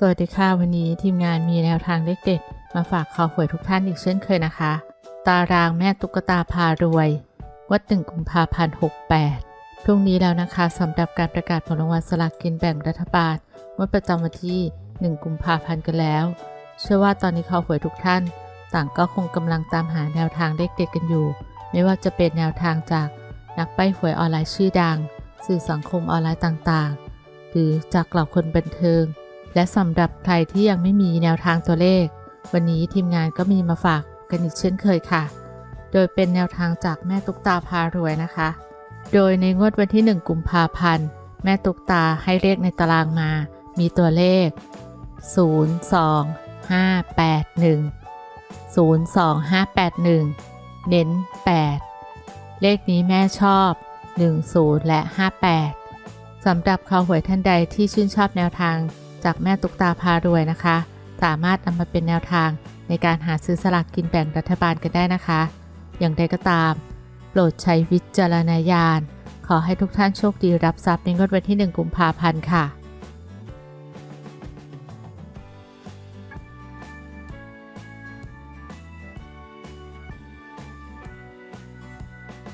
สวัสดีค่ะวันนี้ทีมงานมีแนวทางเลขเด็ด มาฝากข่าวหวยทุกท่านอีกเช่นเคยนะคะ ตารางแม่ตุ๊กตาพารวยวัดหนึ่งกุมภาพันธ์หกแปดพรุ่งนี้แล้วนะคะสำหรับการประกาศผลรางวัลสลากกินแบ่งรัฐบาลงวดประจำวันที่1กุมภาพันธ์กันแล้ว เชื่อว่าตอนนี้ข่าวหวยทุกท่าน ต่างก็คงกำลังตามหาแนวทางเลขเด็ดกันอยู่ ไม่ว่าจะเป็นแนวทางจากนักใบ้หวยออนไลน์ชื่อดัง สื่อสังคมออนไลน์ต่างๆ หรือจากเหล่าคนบันเทิง และสำหรับใครที่ยังไม่มีแนวทางตัวเลข วันนี้ทีมงานก็มีมาฝากกันอีกเช่นเคยค่ะ โดยเป็นแนวทางจากแม่ตุ๊กตาพารวยนะคะ โดยในงวดวันที่ 1 กุมภาพันธ์ แม่ตุ๊กตาให้เลขในตารางมา มีตัวเลข 0 2 5 8 1 0 2 5 8 1 เน้น 8 เลขนี้แม่ชอบ 10 และ 58สำหรับข่าวหวยท่านใดที่ชื่นชอบแนวทาง จากแม่ตุ๊กตาพารวยนะคะ สามารถนำมาเป็นแนวทางในการหาซื้อสลากกินแบ่งรัฐบาลกันได้นะคะ อย่างใดก็ตาม โปรดใช้วิจารณญาณ ขอให้ทุกท่านโชคดีรับทรัพย์ในงวดวันที่ 1 กุมภาพันธ์ค่ะ